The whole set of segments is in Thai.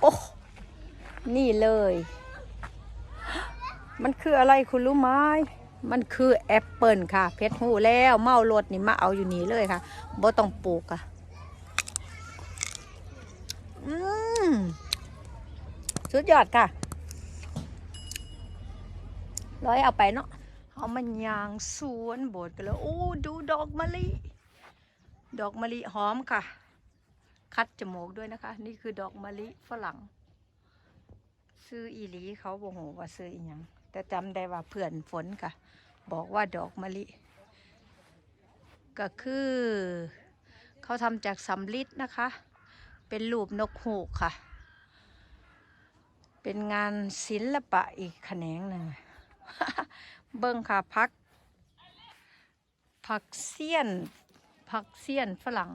โอ้นี่เลย มันคืออะไรคุณรู้ไหมมันคือแอปเปิลค่ะ เพชรหูแล้วเมารถนี่มาเอาอยู่นี่เลยค่ะบ่ต้องปลูกค่ะอืมสุดยอดค่ะ ร้อยเอาไปเนาะเอามันยางสวนโบดกันแล้วโอ้ดูดอกมะลิ ดอกมะลิหอมค่ะ คัดจมูกด้วยนะคะ นี่คือดอกมะลิฝรั่ง ซื้ออีหลีเขาบอโหว่าซื้ออีหยังแต่จำได้ว่าเพื่อนฝนค่ะ บอกว่าดอกมะลิ ก็คือเขาทำจากสำลิดนะคะ เป็นรูปนกฮูกค่ะ เป็นงานศิลปะอีกแขนงหนึ่งเบิ้งค่ะพักผักเสี้ยนผักเสี้ยนฝรั่ง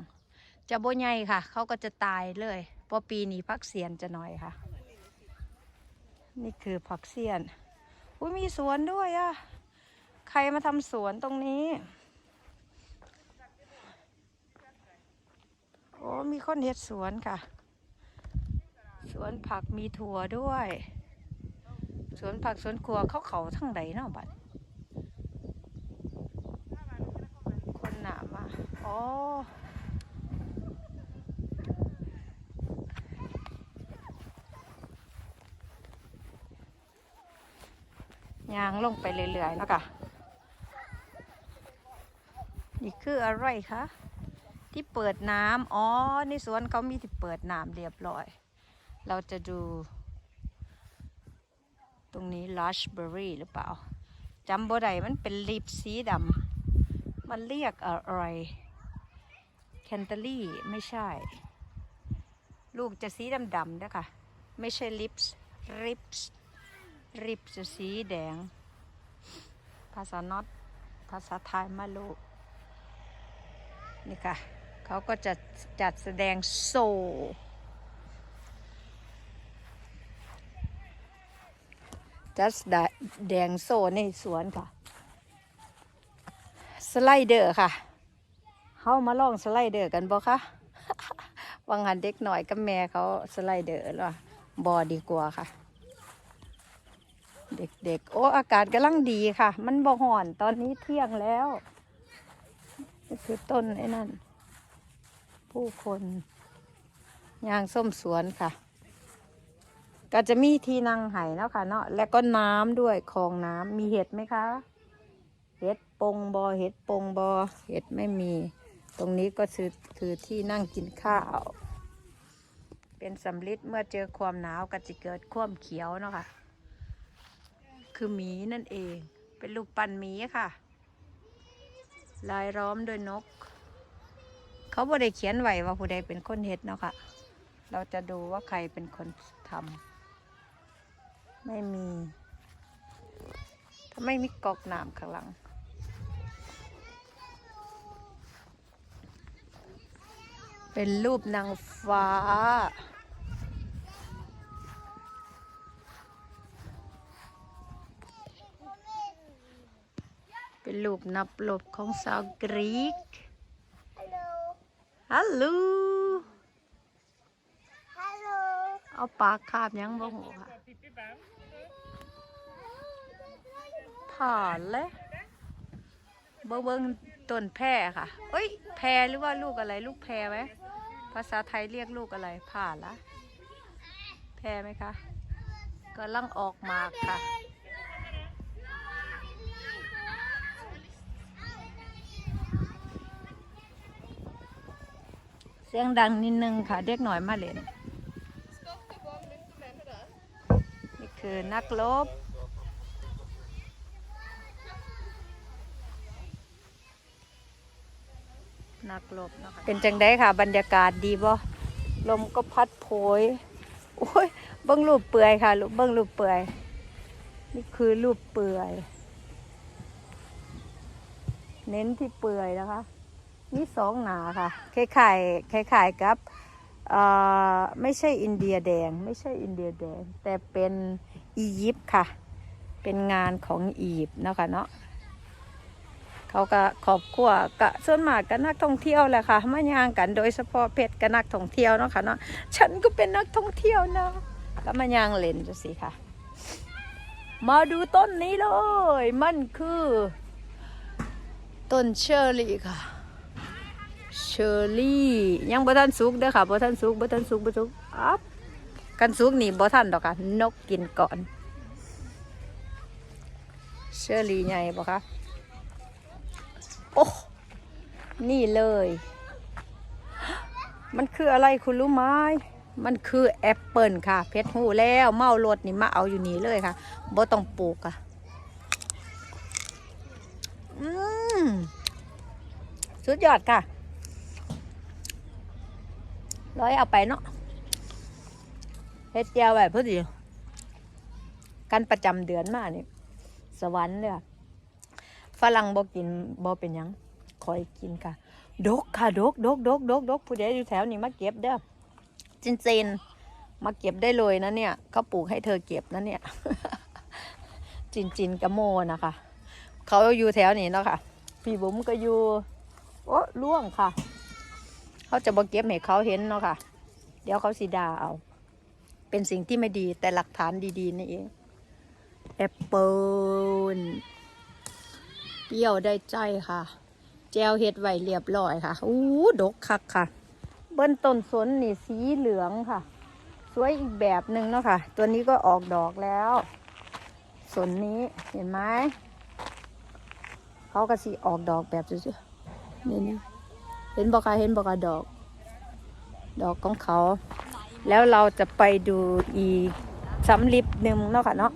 จะโบใหญ่ค่ะ เขาก็จะตายเลยเพราะปีนี้ผักเสียนจะน้อยค่ะ นี่คือผักเสียนอุ้ยมีสวนด้วยอะใครมาทำสวนตรงนี้ โอ้มีคนเฮ็ดสวนค่ะ สวนผักมีถั่วด้วย สวนผักสวนครัวเขาเขาทั้งใดเนาะบัดคนหนามาอ๋อ ยางลงไปเรื่อยๆเนาะค่ะนี่คืออะไรคะที่เปิดน้ำอ๋อในสวนเขามีที่เปิดน้ำเรียบร้อย เราจะดู ตรงนี้ลัชเบอร์รี่หรือเปล่าจำบ่ได้มันเป็นลิปสีดำมันเรียกอะไรแคนเตอรี่ไม่ใช่ ลูกจะสีดำๆนะคะไม่ใช่ลิปส์ริปส์ ริปจะสีแดง ภาษาน็อตภาษาไทยมาลูนี่ค่ะ เขาก็จะจัดแสดงโซ จัดแสดงโซในสวนค่ะ สไลเดอร์ค่ะ เขามาลองสไลเดอร์กันบ่คะวังหันเด็กหน่อยกับแม่เขาสไลเดอร์แล้วบอดีกว่าค่ะ เด็กๆ โอ้ อากาศกำลังดีค่ะ มันบ่ห่อนตอนนี้เที่ยงแล้วนี่คือต้นไอ้นั่น ผู้คนยางส้มสวนค่ะ ก็จะมีที่นั่งไห่เนาะค่ะ เนาะแล้วก็น้ำด้วยคลองน้ำมีเห็ดไหมคะ เห็ดปงบอเห็ดปงบอเห็ดไม่มี ตรงนี้ก็คือคือที่นั่งกินข้าวเป็นสำลิดเมื่อเจอความหนาวก็จะเกิดความเขียวเนาะค่ะ คือหมีนั่นเอง เป็นลูกปั้นหมีค่ะ ลายล้อมด้วยนก เขาบ่ได้เขียนไว้ว่าผู้ใดเป็นคนเฮ็ดเนาะค่ะ เราจะดูว่าใครเป็นคนทำไม่มีถ้าไม่มีกอกน้ำข้างหลังเป็นรูปนางฟ้า เป็นรูปนับลบของสาวกรีก Hello. ฮัลโหล Hello. เอาปากคาบยังบ่หูค่ะผ่านเลยเบิ่งเบิ่งต้นแพรค่ะ เอ้ย แพรหรือว่าลูกอะไร ลูกแพรไหม ภาษาไทยเรียกลูกอะไร ผ่านละ แพรไหมคะกำลังออกหมากค่ะ สียงดังนิดนึงค่ะเด็กหน่อยมาเล่นนี่คือนักลบนักลบนะคะเป็นจังได้ค่ะ บรรยากาศดีบ่ลมก็พัดโผยโอ้ยเบิ้งรูปเปื่อยค่ะลูกเบิ้งรูปเปื่อย นี่คือรูปเปื่อย เน้นที่เปื่อยนะคะ นี่สองหนาค่ะคล้ายๆคล้ายๆกับอ่อไม่ใช่อินเดียแดง ไม่ใช่อินเดียแดง แต่เป็นอียิปต์ค่ะ เป็นงานของอียิปต์เนาะคะเนาะเขาก็ขอบครัวก็ส่วนมากก็นักท่องเที่ยวแหละค่ะมาย่างกันโดยเฉพาะเพชรก็นักท่องเที่ยวเนาะค่ะเนาะฉันก็เป็นนักท่องเที่ยวนะก็มาย่างเล่นดูสิค่ะ มาดูต้นนี้เลย มันคือ ต้นเชอร์รี่ค่ะ เชอร์รี่ยังบ่ทันสุกเด้อค่ะบ่ทันสุกบ่ทันสุกบ่สุกอับกันสุกนี่บ่ทันดอกค่ะนกกินก่อนเชอร์รี่ใหญ่บ่คะโอ้นี่เลย มันคืออะไรคุณรู้ไหมมันคือแอปเปิลค่ะ เพชรหูแล้วเมารถนี่มาเอาอยู่นี่เลยค่ะบ่ต้องปลูกค่ะอืมสุดยอดค่ะ ร้อยเอาไปเนาะเฮ็ดเจียวแบบพอดีกันประจำเดือนมานี่สวรรค์เลยอะฝรั่งบ่กินบ่เป็นยังคอยกินค่ะ ดกค่ะ ดกดกดกดกดกผู้ใดอยู่แถวนี้มาเก็บเด้อจินเจนมาเก็บได้เลยนะเนี่ยเขาปลูกให้เธอเก็บนะเนี่ย จินจินกะโมนะคะเขาอยู่แถวนี้เนาะค่ะ พี่บุ๋มก็อยู่ โอ้ล่วงค่ะ เขาจะบอกเก็บให้เขาเห็นเนาะค่ะ เดี๋ยวเขาสีดาเอา เป็นสิ่งที่ไม่ดีแต่หลักฐานดีๆนี่เองแอปเปิลเปรี้ยวได้ใจค่ะ แจวเห็ดไหวเรียบร้อยค่ะอู้ดกคักค่ะ เบิ้นต้นสนนี่สีเหลืองค่ะ สวยอีกแบบหนึ่งเนาะค่ะ ตัวนี้ก็ออกดอกแล้ว สนนี้เห็นไหมเขาก็สีออกดอกแบบสวยๆนี่นี่ เห็นบอกค่ะเห็นบอกะดอก ดอกของเขา แล้วเราจะไปดูอีกสำลิบหนึ่งเนาะค่ะเนาะ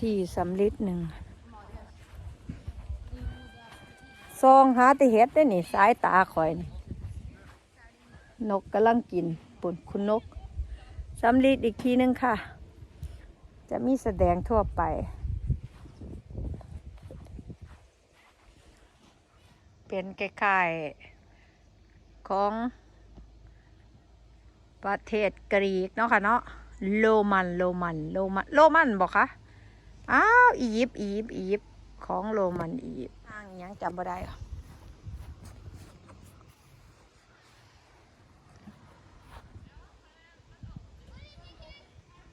ที่สำลิบหนึ่งซองหาแติเห็ดได้นี่สายตาคอยนี่นกกำลังกินปุ่นคุณนกสำลิดอีกทีหนึงค่ะ จะมีแสดงทั่วไป เป็นคล้ายๆของประเทศกรีกเนาะค่ะเนาะโรมันโรมันโรมันโรมันบอกคะอ้าวอียิปต์อียิปต์อียิปต์ของโรมันอียิปต์อ้างยังจำบ่ได้ค่ะ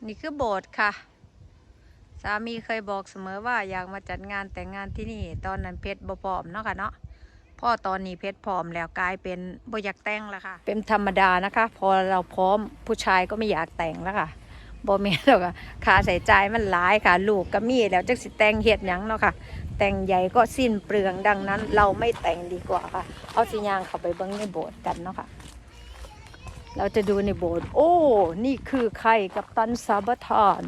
นี่คือโบสถ์ค่ะ สามีเคยบอกเสมอว่าอยากมาจัดงานแต่งงานที่นี่ ตอนนั้นเพชรบ่พร้อมเนาะค่ะเนาะ พ่อตอนนี้เพชรพร้อมแล้วกลายเป็นบอยากแต่งแล้วค่ะ เป็นธรรมดานะคะ พอเราพร้อมผู้ชายก็ไม่อยากแต่งแล้วค่ะบ่แม่นหรอกค่ะค่าใส่ใจมันหลายค่ะ ลูกก็มีแล้วจักสิแต่งเฮ็ดหยังเนาะค่ะ แต่งใหญ่ก็สิ้นเปลืองดังนั้น เราไม่แต่งดีกว่าค่ะ เอาสิยางเข้าไปเบิ่งในโบสถ์กันเนาะค่ะ เราจะดูในโบสถ์โอ้ นี่คือใครกับตันซาบทาน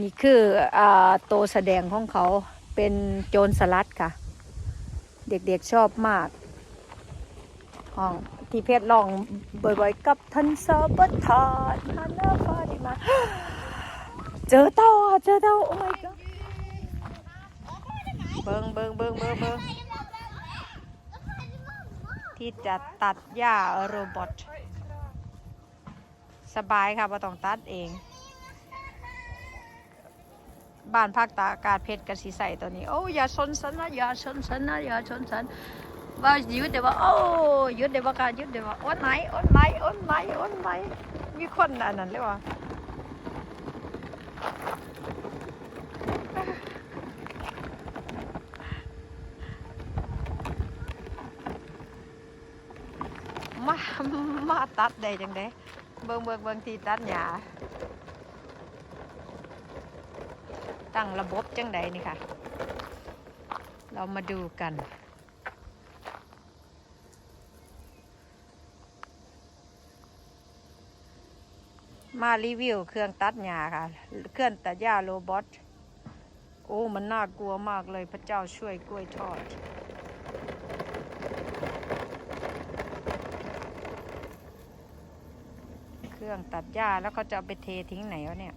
นี่คืออ่าตัวแสดงของเขาเป็นโจรสลัดค่ะ เด็กๆชอบมากห้องที่เพชรลองบ่อยๆกับทันซาบทานฮันาฟาดิมา เจอเต่าอะเจอเต่าโอ้ my god เบิงเบิงเบิงเบิงเบิงที่จะตัดหญ้าโรบอทสบายค่ะไ่ต้องตัดเอง บ้านภาคตาอากาศเพชรกับสีใสตัวนี้ โอ้อย่าชนสันนะอย่าชนสันนะอย่าชนสันว่าหยุดเดี๋ยวว่าโอ้หยุดเดี๋ยวว่าการหยุดเดี๋ยวว่าอ้ไหนอ้ไหนอ้ไหนอ้ไหนมีคนอันนั้นเลยว่ะมา มาตัดได้จังไดเบิ่งเบิ่งเบิ่งที่ตัดหญ้า ตั้งระบบจังใดนี่ค่ะ เรามาดูกัน มารีวิวเครื่องตัดหญ้าค่ะ เครื่องตัดหญ้าโรบอทโอ้ มันน่ากลัวมากเลยพระเจ้าช่วยกล้วยทอดเครื่องตัดหญ้าแล้วเขาจะเอาไปเททิ้งไหนวะเนี่ย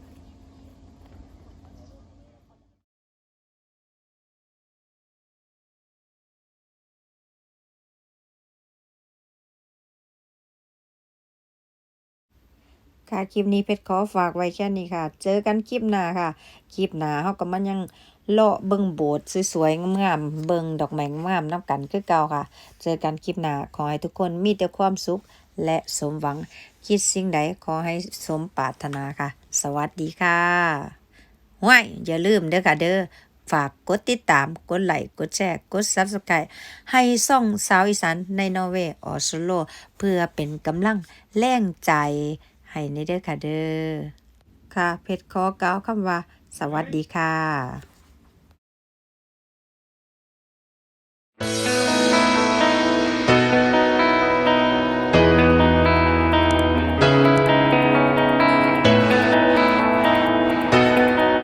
ค่ะคลิปนี้เพชรขอฝากไว้แค่นี้ค่ะ เจอกันคลิปหน้าค่ะ คลิปหน้าเฮาก็มันยังเลาะเบิ่งโบสถ์สวยๆงามๆเบิ่งดอกไม้งามๆนํกันคือเก่าค่ะ เจอกันคลิปหน้าขอให้ทุกคนมีแต่ความสุขและสมหวัง คิดสิ่งใดขอให้สมปรารถนาค่ะ สวัสดีค่ะห้วยอย่าลืมเด้อค่ะเด้อฝากกดติดตาม กดไลค์ กดแชร์ กด Subscribe ให้ซ่องสาวอีสานในนอร์เวย์ออสโล เพื่อเป็นกำลังแรงใจ ให้ในเด้อค่ะเด้อค่ะ เพชรขอกล่าวคำว่า สวัสดีค่ะ